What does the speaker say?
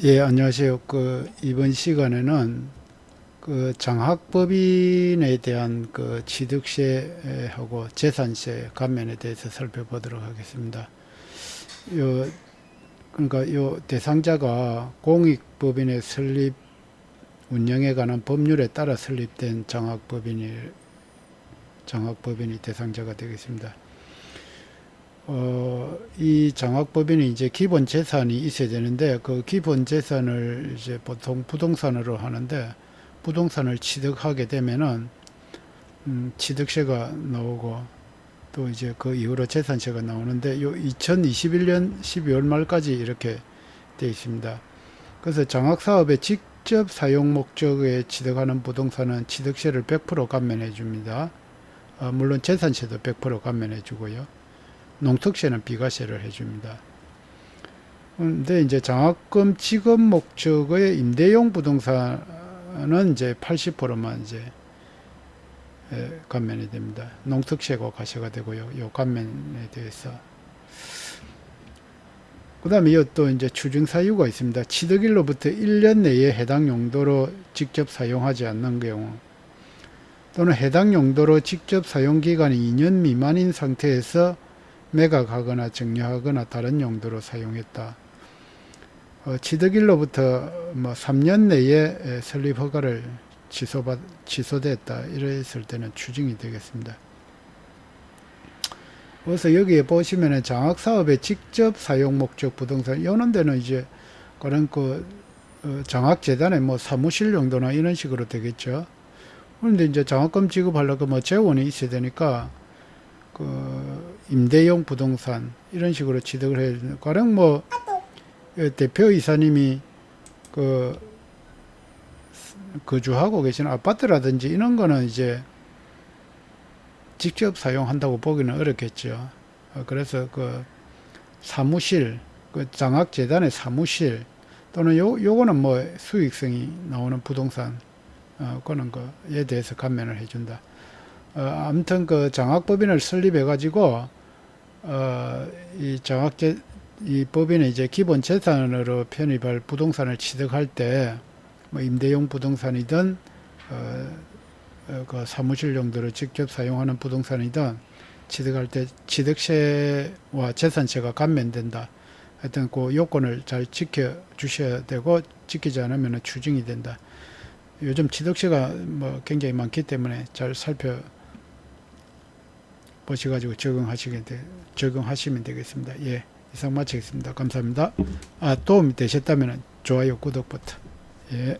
예, 안녕하세요. 그 이번 시간에는 그 장학법인에 대한 그 취득세하고 재산세 감면에 대해서 살펴보도록 하겠습니다. 요 그러니까 요 대상자가 공익법인의 설립 운영에 관한 법률에 따라 설립된 장학법인이 장학법인이 대상자가 되겠습니다. 어, 이 장학법인이 이제 기본 재산이 있어야 되는데 그 기본 재산을 이제 보통 부동산으로 하는데 부동산을 취득하게 되면은 음, 취득세가 나오고 또 이제 그 이후로 재산세가 나오는데 요 2021년 12월 말까지 이렇게 돼 있습니다. 그래서 장학 사업의 직접 사용 목적에 취득하는 부동산은 취득세를 100% 감면해 줍니다. 아, 물론 재산세도 100% 감면해 주고요. 농특세는 비과세를 해줍니다. 근데 이제 장학금 지급 목적의 임대용 부동산은 이제 80%만 이제 에, 감면이 됩니다. 농특세고 과세가 되고요. 요 감면에 대해서. 그 다음에 또 이제 추징 사유가 있습니다. 취득일로부터 1년 내에 해당 용도로 직접 사용하지 않는 경우 또는 해당 용도로 직접 사용 기간이 2년 미만인 상태에서 매각하거나 증여하거나 다른 용도로 사용했다. 어, 취득일로부터 뭐 3년 내에 에, 설립 허가를 취소받, 취소됐다. 이랬을 때는 추징이 되겠습니다. 그래서 여기에 보시면은 장학사업의 직접 사용 목적 부동산, 이런 데는 이제 그런 그 어, 장학재단의 뭐 사무실 용도나 이런 식으로 되겠죠. 그런데 이제 장학금 지급하려고 뭐 재원이 있어야 되니까 그 임대용 부동산 이런 식으로 취득을 해야 되는 가령 뭐 예, 대표 이사님이 그 거주하고 계신 아파트라든지 이런 거는 이제 직접 사용한다고 보기는 어렵겠죠. 어, 그래서 그 사무실, 그 장학재단의 사무실 또는 요 요거는 뭐 수익성이 나오는 부동산 어, 그런 거에 대해서 감면을 해준다. 어, 아무튼 그 장학법인을 설립해 가지고 어, 이 장학재 이 법인의 이제 기본 재산으로 편입할 부동산을 취득할 때 뭐 임대용 부동산이든 어, 어, 그 사무실 용도로 직접 사용하는 부동산이든 취득할 때 취득세와 재산세가 감면된다. 하여튼 그 요건을 잘 지켜 주셔야 되고 지키지 않으면 추징이 된다. 요즘 취득세가 뭐 굉장히 많기 때문에 잘 살펴 보셔가지고 적응하시게 돼, 적응하시면 되겠습니다. 예, 이상 마치겠습니다. 감사합니다. 아, 도움이 되셨다면 좋아요, 구독 버튼. 예.